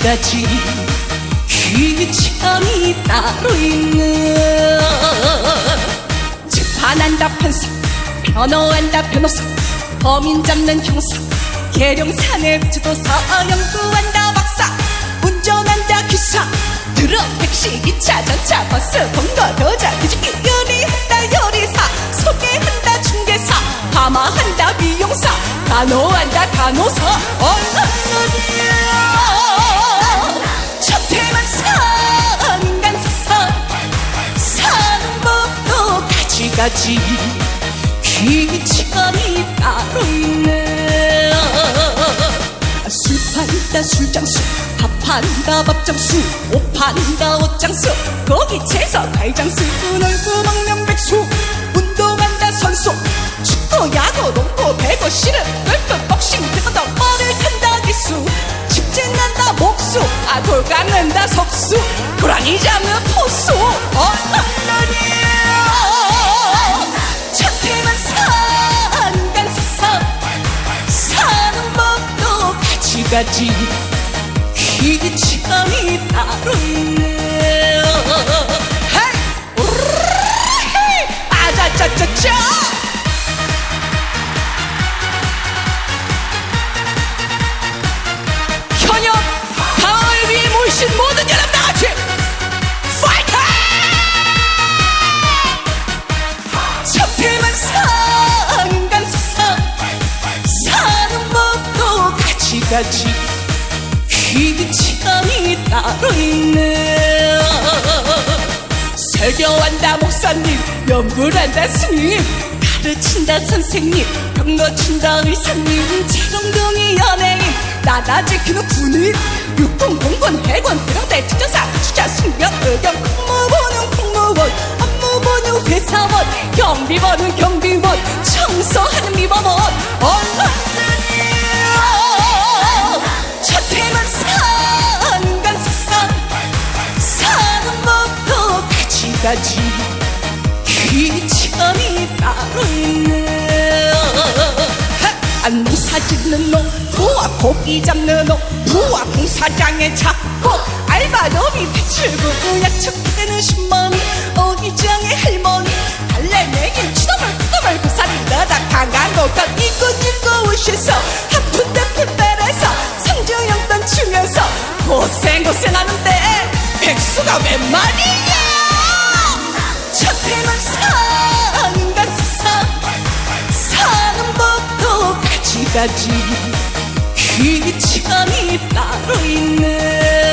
가지가지 귀참이 따로 있는 재판한다 판사 변호한다 변호사 범인 잡는 형사 계룡산의 지도사 연구한다 박사 운전한다 기사 들어 택시 기차 전차 버스 번거 도자 뒤집기 요리한다 요리사 소개한다 중개사 파마한다 미용사 간호한다 간호사 얼른 가지가지 귀천이 따로 있네. 술 판다 술장수 밥 판다 밥장수 옷 판다 옷장수 거기 채서 갈장수 놀고 먹는 백수 운동한다 선수 축구 야구 농구 배구 씨름 골프 복싱 태권도 머리를 탄다 기수. 집진난다 목수 아 돌깎는다 석수 고라니 잡는 포수. 얼 가지가지 귀참이 따로 있네 가지가지 귀참이 따로 있네 설교한다 목사님. 연구한다 스님. 가르친다 선생님. 병 고친다 의사님. 재롱둥이 연예인. 나나 지키는 군인. 육군 공군 해군 해병대 특전사 가지가지 귀천이 따로 있네. 안 농사 짓는 놈 부와 고기 잡는 놈 부와 공사장에 잡고 알바놈이 대출구 약척되는 신머니 어기장의 할머니. 달래내긴 추더물 추더물 고사리 나다. 강간고건 이곳 일고우셔서 지금까지. 귀찮이 따로 있네.